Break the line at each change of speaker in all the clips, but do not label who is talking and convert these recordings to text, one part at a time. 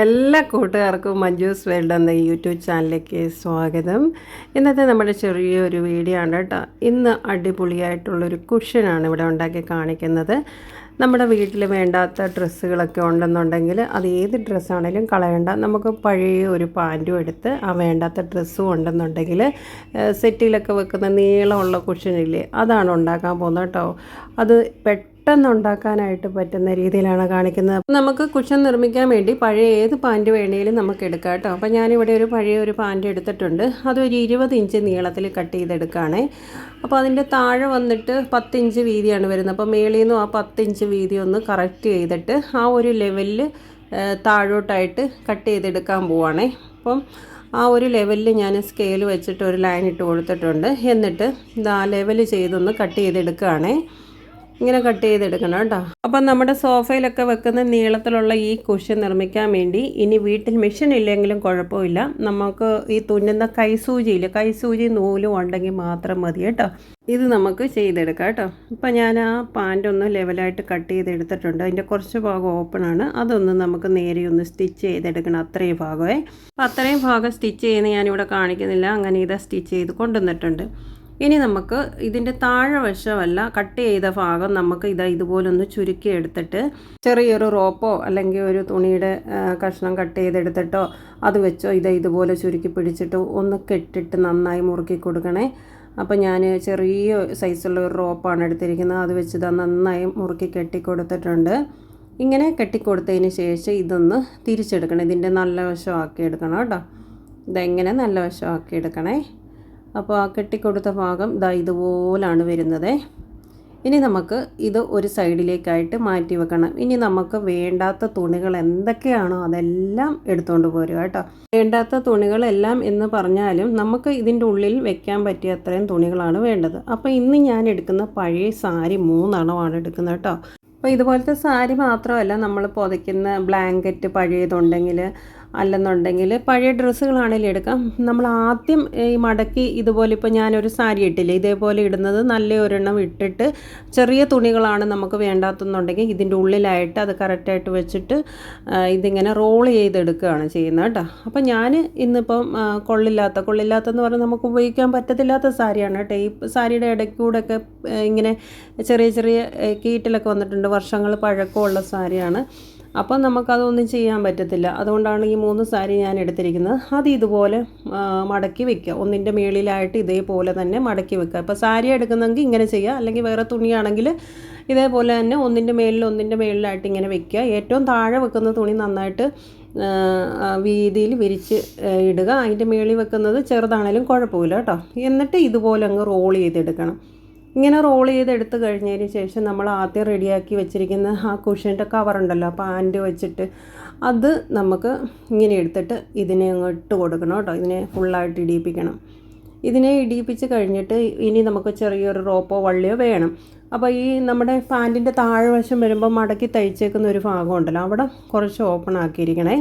എല്ലാ കൂട്ടുകാർക്കും മഞ്ജൂസ് വേൾഡ് എന്ന യൂട്യൂബ് ചാനലിലേക്ക് സ്വാഗതം. ഇന്നത്തെ നമ്മുടെ ചെറിയൊരു വീഡിയോ ആണ് കേട്ടോ. ഇന്ന് അടിപൊളിയായിട്ടുള്ളൊരു കുഷനാണ് ഇവിടെ ഉണ്ടാക്കി കാണിക്കുന്നത്. നമ്മുടെ വീട്ടിൽ വേണ്ടാത്ത ഡ്രസ്സുകളൊക്കെ ഉണ്ടെന്നുണ്ടെങ്കിൽ അത് ഏത് ഡ്രസ്സാണേലും കളയണ്ട. നമുക്ക് പഴയ ഒരു പാന്റും എടുത്ത് ആ വേണ്ടാത്ത ഡ്രസ്സും ഉണ്ടെന്നുണ്ടെങ്കിൽ സെറ്റിലൊക്കെ വെക്കുന്ന നീളമുള്ള കുഷനില്ലേ അതാണ് ഉണ്ടാക്കാൻ പോകുന്നത് കേട്ടോ. അത് പെട്ടെന്ന് ഉണ്ടാക്കാനായിട്ട് പറ്റുന്ന രീതിയിലാണ് കാണിക്കുന്നത്. നമുക്ക് കുഷൻ നിർമ്മിക്കാൻ വേണ്ടി പഴയ ഏത് പാന്റ് വേണേലും നമുക്ക് എടുക്കാം കേട്ടോ. അപ്പോൾ ഞാനിവിടെ ഒരു പഴയ ഒരു പാന്റ് എടുത്തിട്ടുണ്ട്. അതൊരു ഇരുപത് ഇഞ്ച് നീളത്തിൽ കട്ട് ചെയ്തെടുക്കുകയാണേ. അപ്പോൾ അതിന്റെ താഴെ വന്നിട്ട് പത്ത് ഇഞ്ച് വീതിയാണ് വരുന്നത്. അപ്പോൾ മേളിൽ നിന്നും ആ പത്ത് ഇഞ്ച് വീതി ഒന്ന് കറക്റ്റ് ചെയ്തിട്ട് ആ ഒരു ലെവലിൽ താഴോട്ടായിട്ട് കട്ട് ചെയ്തെടുക്കാൻ പോവുകയാണേ അപ്പം ആ ഒരു ലെവലിൽ ഞാൻ സ്കെയിൽ വെച്ചിട്ട് ഒരു ലൈൻ ഇട്ട് കൊടുത്തിട്ടുണ്ട്. എന്നിട്ട് ഇതാ ലെവൽ ചെയ്തൊന്ന് കട്ട് ചെയ്തെടുക്കുകയാണേ. ഇങ്ങനെ കട്ട് ചെയ്തെടുക്കണം കേട്ടോ. അപ്പം നമ്മുടെ സോഫയിലൊക്കെ വെക്കുന്ന നീളത്തിലുള്ള ഈ കുഷൻ നിർമ്മിക്കാൻ വേണ്ടി ഇനി വീട്ടിൽ മെഷീൻ ഇല്ലെങ്കിലും കുഴപ്പമില്ല. നമുക്ക് ഈ തുന്നുന്ന കൈസൂചിയിൽ കൈസൂചി നൂലും ഉണ്ടെങ്കിൽ മാത്രം മതി കേട്ടോ. ഇത് നമുക്ക് ചെയ്തെടുക്കാം കേട്ടോ. ഇപ്പം ഞാൻ ആ പാന്റ് ഒന്ന് ലെവലായിട്ട് കട്ട് ചെയ്തെടുത്തിട്ടുണ്ട്. അതിന്റെ കുറച്ച് ഭാഗം ഓപ്പൺ ആണ്. അതൊന്ന് നമുക്ക് നേരെ ഒന്ന് സ്റ്റിച്ച് ചെയ്തെടുക്കണം. അത്രയും ഭാഗമേ. അപ്പം അത്രയും ഭാഗം സ്റ്റിച്ച് ചെയ്യുന്ന ഞാനിവിടെ കാണിക്കുന്നില്ല. അങ്ങനെ ഇതാ സ്റ്റിച്ച് ചെയ്ത് കൊണ്ടുവന്നിട്ടുണ്ട്. ഇനി നമുക്ക് ഇതിന്റെ താഴെ വശമല്ല കട്ട് ചെയ്ത ഭാഗം നമുക്ക് ഇതാ ഇതുപോലൊന്ന് ചുരുക്കി എടുത്തിട്ട് ചെറിയൊരു റോപ്പോ അല്ലെങ്കിൽ ഒരു തുണിയുടെ കഷ്ണം കട്ട് ചെയ്തെടുത്തിട്ടോ അത് വെച്ചോ ഇതാ ഇതുപോലെ ചുരുക്കി പിടിച്ചിട്ട് ഒന്ന് കെട്ടിട്ട് നന്നായി മുറുക്കി കൊടുക്കണേ. അപ്പോൾ ഞാൻ ചെറിയ സൈസുള്ള ഒരു റോപ്പാണ് എടുത്തിരിക്കുന്നത്. അത് വെച്ച് ഇതാ നന്നായി മുറുക്കി കെട്ടി കൊടുത്തിട്ടുണ്ട് ഇങ്ങനെ കെട്ടിക്കൊടുത്തതിന് ശേഷം ഇതൊന്ന് തിരിച്ചെടുക്കണം. ഇതിന്റെ നല്ല വശമാക്കി എടുക്കണം കേട്ടോ. ഇതെങ്ങനെ നല്ല വശമാക്കി എടുക്കണേ? അപ്പോൾ ആ കെട്ടിക്കൊടുത്ത ഭാഗം ഇതാ ഇതുപോലാണ് വരുന്നത്. ഇനി നമുക്ക് ഇത് ഒരു സൈഡിലേക്കായിട്ട് മാറ്റി വെക്കണം. ഇനി നമുക്ക് വേണ്ടാത്ത തുണികൾ എന്തൊക്കെയാണോ അതെല്ലാം എടുത്തുകൊണ്ട് പോരുക കേട്ടോ. വേണ്ടാത്ത തുണികളെല്ലാം എന്ന് പറഞ്ഞാലും നമുക്ക് ഇതിന്റെ ഉള്ളിൽ വെക്കാൻ പറ്റിയ അത്രയും തുണികളാണ് വേണ്ടത്. അപ്പോൾ ഇന്ന് ഞാൻ എടുക്കുന്ന പഴയ സാരി മൂന്നെണ്ണമാണ് എടുക്കുന്നത് കേട്ടോ. അപ്പോൾ ഇതുപോലത്തെ സാരി മാത്രമല്ല നമ്മൾ പുതയ്ക്കുന്ന ബ്ലാങ്കറ്റ് പഴയതുണ്ടെങ്കിൽ അല്ലെന്നുണ്ടെങ്കിൽ പഴയ ഡ്രസ്സുകളാണെങ്കിലും എടുക്കാം. നമ്മൾ ആദ്യം ഈ മടക്കി ഇതുപോലെ ഇപ്പോൾ ഞാനൊരു സാരി ഇട്ടില്ലേ ഇതേപോലെ ഇടുന്നത് നല്ല ഒരെണ്ണം ഇട്ടിട്ട് ചെറിയ തുണികളാണ് നമുക്ക് വേണ്ടാത്തെന്നുണ്ടെങ്കിൽ ഇതിന്റെ ഉള്ളിലായിട്ട് അത് കറക്റ്റായിട്ട് വെച്ചിട്ട് ഇതിങ്ങനെ റോൾ ചെയ്തെടുക്കുകയാണ് ചെയ്യുന്നത് കേട്ടോ. അപ്പോൾ ഞാൻ ഇന്നിപ്പം കൊള്ളില്ലാത്ത കൊള്ളില്ലാത്തെന്ന് പറഞ്ഞാൽ നമുക്ക് ഉപയോഗിക്കാൻ പറ്റത്തില്ലാത്ത സാരിയാണ് കേട്ടോ. ഈ സാരിയുടെ ഇടയ്ക്കൂടെയൊക്കെ ഇങ്ങനെ ചെറിയ ചെറിയ കീറ്റിലൊക്കെ വന്നിട്ടുണ്ട്. വർഷങ്ങൾ പഴക്കമുള്ള സാരിയാണ്. അപ്പോൾ നമുക്കതൊന്നും ചെയ്യാൻ പറ്റത്തില്ല. അതുകൊണ്ടാണ് ഈ മൂന്ന് സാരി ഞാൻ എടുത്തിരിക്കുന്നത്. അത് ഇതുപോലെ മടക്കി വെക്കുക. ഒന്നിന്റെ മേളിലായിട്ട് ഇതേപോലെ തന്നെ മടക്കി വെക്കുക. ഇപ്പോൾ സാരി എടുക്കുന്നെങ്കിൽ ഇങ്ങനെ ചെയ്യുക. അല്ലെങ്കിൽ വേറെ തുണിയാണെങ്കിൽ ഇതേപോലെ തന്നെ ഒന്നിന്റെ മേളിൽ ഒന്നിന്റെ മേളിലായിട്ട് ഇങ്ങനെ വെക്കുക. ഏറ്റവും താഴെ വെക്കുന്ന തുണി നന്നായിട്ട് വീതിയിൽ വിരിച്ച് ഇടുക. അതിന്റെ മേളിൽ വെക്കുന്നത് ചെറുതാണേലും കുഴപ്പമില്ല കേട്ടോ. എന്നിട്ട് ഇതുപോലെ അങ്ങ് റോൾ ചെയ്തെടുക്കണം. ഇങ്ങനെ റോൾ ചെയ്തെടുത്ത് കഴിഞ്ഞതിന് ശേഷം നമ്മൾ ആദ്യം റെഡിയാക്കി വെച്ചിരിക്കുന്ന ആ കുഷ്യന്റെ കവറുണ്ടല്ലോ പാന്റ് വെച്ചിട്ട് അത് നമുക്ക് ഇങ്ങനെ എടുത്തിട്ട് ഇതിനെ അങ്ങോട്ട് കൊടുക്കണം കേട്ടോ ഇതിനെ ഫുള്ളായിട്ട് ഇടിയിപ്പിക്കണം. ഇതിനെ ഇടിയിപ്പിച്ച് കഴിഞ്ഞിട്ട് ഇനി നമുക്ക് ചെറിയൊരു റോപ്പോ വള്ളിയോ വേണം. അപ്പോൾ ഈ നമ്മുടെ പാന്റിന്റെ താഴ്വശം വരുമ്പോൾ മടക്കി തയ്ച്ചേക്കുന്ന ഒരു ഭാഗം ഉണ്ടല്ലോ അവിടെ കുറച്ച് ഓപ്പൺ ആക്കിയിരിക്കണേ.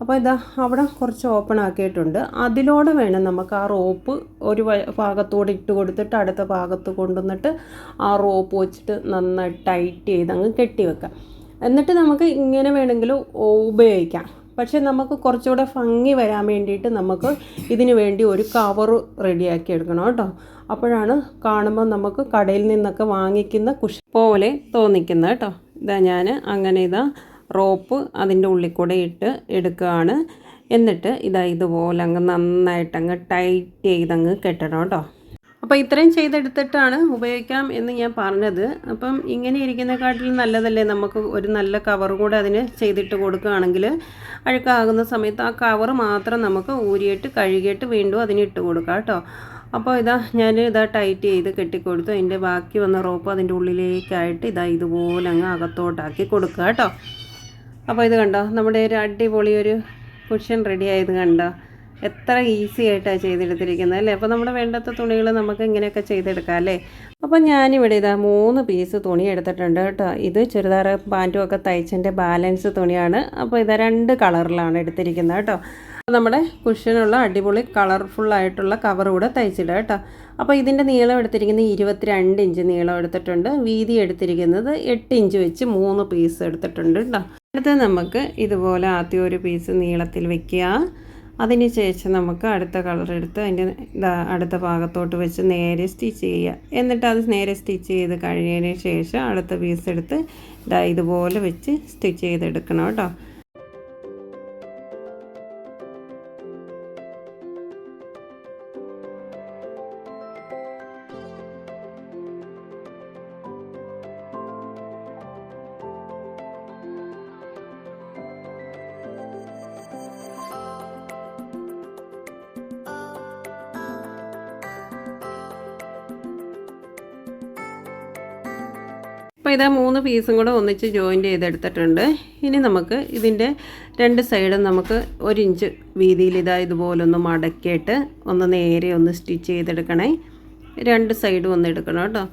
അപ്പോൾ ഇതാ അവിടെ കുറച്ച് ഓപ്പൺ ആക്കിയിട്ടുണ്ട്. അതിലൂടെ വേണം നമുക്ക് ആ റോപ്പ് ഒരു ഭാഗത്തോടെ ഇട്ട് കൊടുത്തിട്ട് അടുത്ത ഭാഗത്ത് കൊണ്ടുവന്നിട്ട് ആ റോപ്പ് വെച്ചിട്ട് നന്നായിട്ട് ടൈറ്റ് ചെയ്ത് അങ്ങ് കെട്ടി വെക്കാം. എന്നിട്ട് നമുക്ക് ഇങ്ങനെ വേണമെങ്കിൽ ഉപയോഗിക്കാം. പക്ഷേ നമുക്ക് കുറച്ചുകൂടെ ഭംഗി വരാൻ വേണ്ടിയിട്ട് നമുക്ക് ഇതിന് വേണ്ടി ഒരു കവർ റെഡിയാക്കി എടുക്കണം കേട്ടോ. അപ്പോഴാണ് കാണുമ്പോൾ നമുക്ക് കടയിൽ നിന്നൊക്കെ വാങ്ങിക്കുന്ന കുഷ് പോലെ തോന്നിക്കുന്നത് കേട്ടോ. ഇതാ ഞാൻ അങ്ങനെ ഇതാ റോപ്പ് അതിന്റെ ഉള്ളിൽ കൂടെ ഇട്ട് എടുക്കുകയാണ്. എന്നിട്ട് ഇതാ ഇതുപോലെ അങ്ങ് നന്നായിട്ട് അങ്ങ് ടൈറ്റ് ചെയ്തങ്ങ് കെട്ടണം കേട്ടോ. അപ്പോൾ ഇത്രയും ചെയ്തെടുത്തിട്ടാണ് ഉപയോഗിക്കാം എന്ന് ഞാൻ പറഞ്ഞത്. അപ്പം ഇങ്ങനെ ഇരിക്കുന്ന കാട്ടിൽ നല്ലതല്ലേ നമുക്ക് ഒരു നല്ല കവർ കൂടെ അതിന് ചെയ്തിട്ട് കൊടുക്കുകയാണെങ്കിൽ അഴുക്കാകുന്ന സമയത്ത് ആ കവർ മാത്രം നമുക്ക് ഊരിയിട്ട് കഴുകിയിട്ട് വീണ്ടും അതിന് ഇട്ട് കൊടുക്കാം കേട്ടോ. അപ്പോൾ ഇതാ ഞാൻ ഇതാ ടൈറ്റ് ചെയ്ത് കെട്ടിക്കൊടുത്തു. അതിന്റെ ബാക്കി വന്ന റോപ്പ് അതിന്റെ ഉള്ളിലേക്കായിട്ട് ഇതാ ഇതുപോലെ അങ്ങ് അകത്തോട്ടാക്കി കൊടുക്കുക കേട്ടോ. അപ്പോൾ ഇത് കണ്ടോ? നമ്മുടെ ഒരു അടിപൊളി ഒരു കുഷൻ റെഡി ആയത് കണ്ടോ? എത്ര ഈസി ആയിട്ടാണ് ചെയ്തെടുത്തിരിക്കുന്നത് അല്ലേ? അപ്പോൾ നമ്മുടെ വേണ്ടാത്ത തുണികൾ നമുക്ക് ഇങ്ങനെയൊക്കെ ചെയ്തെടുക്കാം അല്ലേ? അപ്പോൾ ഞാനിവിടെ ഇതാ മൂന്ന് പീസ് തുണി എടുത്തിട്ടുണ്ട് കേട്ടോ. ഇത് ചുരിദാർ പാന്റും ഒക്കെ തയ്ച്ചതിന്റെ ബാലൻസ് തുണിയാണ്. അപ്പോൾ ഇതാ രണ്ട് കളറിലാണ് എടുത്തിരിക്കുന്നത് കേട്ടോ. നമ്മുടെ കുഷനുള്ള അടിപൊളി കളർഫുള്ളായിട്ടുള്ള കവർ കൂടെ തയ്ച്ചിടുക കേട്ടോ. അപ്പോൾ ഇതിന്റെ നീളം എടുത്തിരിക്കുന്നത് ഇരുപത്തിരണ്ട് ഇഞ്ച് നീളം എടുത്തിട്ടുണ്ട്. വീതി എടുത്തിരിക്കുന്നത് എട്ട് ഇഞ്ച് വെച്ച് മൂന്ന് പീസ് എടുത്തിട്ടുണ്ട് കേട്ടോ. അടുത്ത് നമുക്ക് ഇതുപോലെ ആദ്യം ഒരു പീസ് നീളത്തിൽ വെക്കുക. അതിന് ശേഷം നമുക്ക് അടുത്ത കളർ എടുത്ത് അതിന്റെ അടുത്ത ഭാഗത്തോട്ട് വെച്ച് നേരെ സ്റ്റിച്ച് ചെയ്യുക. എന്നിട്ട് അത് നേരെ സ്റ്റിച്ച് ചെയ്ത് കഴിഞ്ഞതിന് ശേഷം അടുത്ത പീസ് എടുത്ത് ഇതാ ഇതുപോലെ വെച്ച് സ്റ്റിച്ച് ചെയ്തെടുക്കണം കേട്ടോ. അപ്പോൾ ഇതാ മൂന്ന് പീസും കൂടെ ഒന്നിച്ച് ജോയിന്റ് ചെയ്തെടുത്തിട്ടുണ്ട്. ഇനി നമുക്ക് ഇതിന്റെ രണ്ട് സൈഡും നമുക്ക് ഒരു ഇഞ്ച് വീതിയിൽ ഇതാ ഇതുപോലൊന്ന് മടക്കിയിട്ട് ഒന്ന് നേരെ ഒന്ന് സ്റ്റിച്ച് ചെയ്തെടുക്കണേ. രണ്ട് സൈഡും ഒന്ന് എടുക്കണം കേട്ടോ.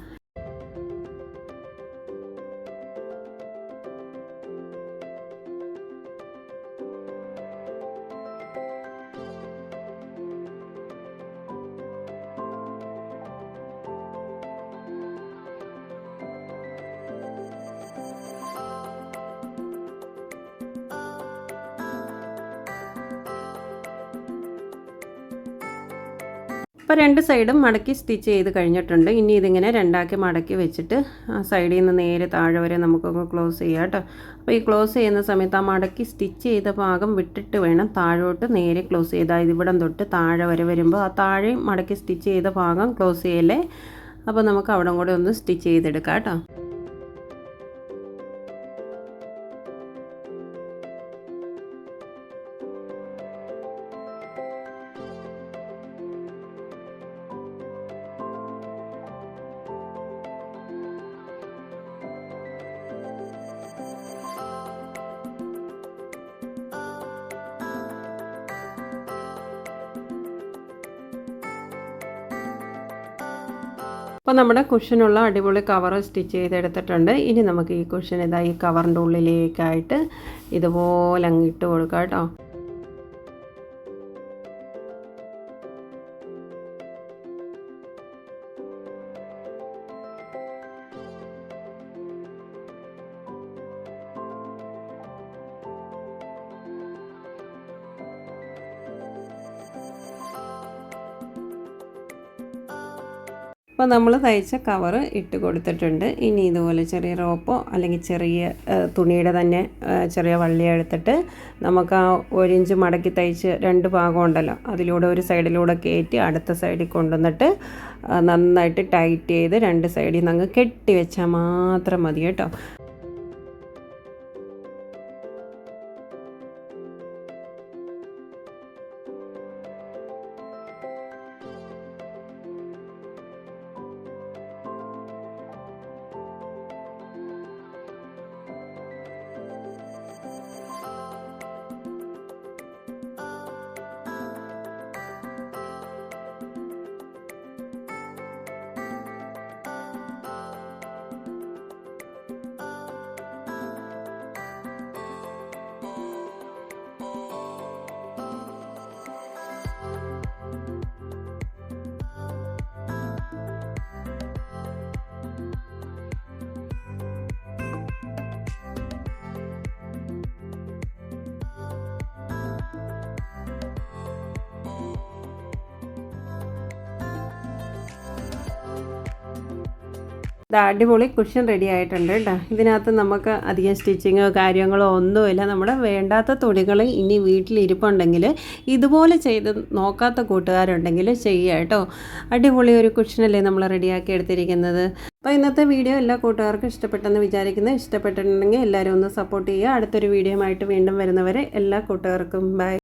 അപ്പോൾ രണ്ട് സൈഡും മടക്കി സ്റ്റിച്ച് ചെയ്ത് കഴിഞ്ഞിട്ടുണ്ട്. ഇനി ഇതിങ്ങനെ രണ്ടാക്കി മടക്കി വെച്ചിട്ട് ആ സൈഡിൽ നിന്ന് നേരെ താഴെ വരെ നമുക്കൊന്ന് ക്ലോസ് ചെയ്യാം കേട്ടോ. അപ്പോൾ ഈ ക്ലോസ് ചെയ്യുന്ന സമയത്ത് ആ മടക്കി സ്റ്റിച്ച് ചെയ്ത ഭാഗം വിട്ടിട്ട് വേണം താഴോട്ട് നേരെ ക്ലോസ് ചെയ്താൽ ഇവിടം തൊട്ട് താഴെ വരെ വരുമ്പോൾ ആ താഴെ മടക്കി സ്റ്റിച്ച് ചെയ്ത ഭാഗം ക്ലോസ് ചെയ്യല്ലേ? അപ്പോൾ നമുക്ക് അവിടെ കൂടെ ഒന്ന് സ്റ്റിച്ച് ചെയ്തെടുക്കാം കേട്ടോ. അപ്പോൾ നമ്മുടെ കുഷനുള്ള അടിപൊളി കവർ സ്റ്റിച്ച് ചെയ്തെടുത്തിട്ടുണ്ട്. ഇനി നമുക്ക് ഈ കുഷൻ ഇതാ ഈ കവറിന്റെ ഉള്ളിലേക്കായിട്ട് ഇതുപോലെ അങ്ങ് ഇട്ട് കൊടുക്കാം കേട്ടോ. അപ്പോൾ നമ്മൾ തയ്ച്ച കവർ ഇട്ട് കൊടുത്തിട്ടുണ്ട്. ഇനി ഇതുപോലെ ചെറിയ റോപ്പോ അല്ലെങ്കിൽ ചെറിയ തുണിയുടെ തന്നെ ചെറിയ വള്ളി എടുത്തിട്ട് നമുക്ക് ആ ഒരു ഇഞ്ച് മടക്കി തയ്ച്ച് രണ്ട് ഭാഗം ഉണ്ടല്ലോ. അതിലൂടെ ഒരു സൈഡിലൂടെ കയറ്റി അടുത്ത സൈഡിൽ കൊണ്ടുവന്നിട്ട് നന്നായിട്ട് ടൈറ്റ് ചെയ്ത് രണ്ട് സൈഡിൽ നിന്ന് അങ്ങ് കെട്ടി വെച്ചാൽ മാത്രം മതി കേട്ടോ. അടിപൊളി കുഷൻ റെഡി ആയിട്ടുണ്ട് കേട്ടോ. ഇതിനകത്ത് നമുക്ക് അധികം സ്റ്റിച്ചിങ്ങോ കാര്യങ്ങളോ ഒന്നുമില്ല. നമ്മുടെ വേണ്ടാത്ത തുണികൾ ഇനി വീട്ടിലിരിപ്പുണ്ടെങ്കിൽ ഇതുപോലെ ചെയ്ത് നോക്കാത്ത കൂട്ടുകാരുണ്ടെങ്കിൽ ചെയ്യുക കേട്ടോ. അടിപൊളി ഒരു കുഷനല്ലേ നമ്മൾ റെഡിയാക്കി എടുത്തിരിക്കുന്നത്. അപ്പോൾ ഇന്നത്തെ വീഡിയോ എല്ലാ കൂട്ടുകാർക്കും ഇഷ്ടപ്പെട്ടെന്ന് വിചാരിക്കുന്നു. ഇഷ്ടപ്പെട്ടിട്ടുണ്ടെങ്കിൽ എല്ലാവരും ഒന്ന് സപ്പോർട്ട് ചെയ്യുക. അടുത്തൊരു വീഡിയോ വീണ്ടും വരുന്നവരെ എല്ലാ കൂട്ടുകാർക്കും ബൈ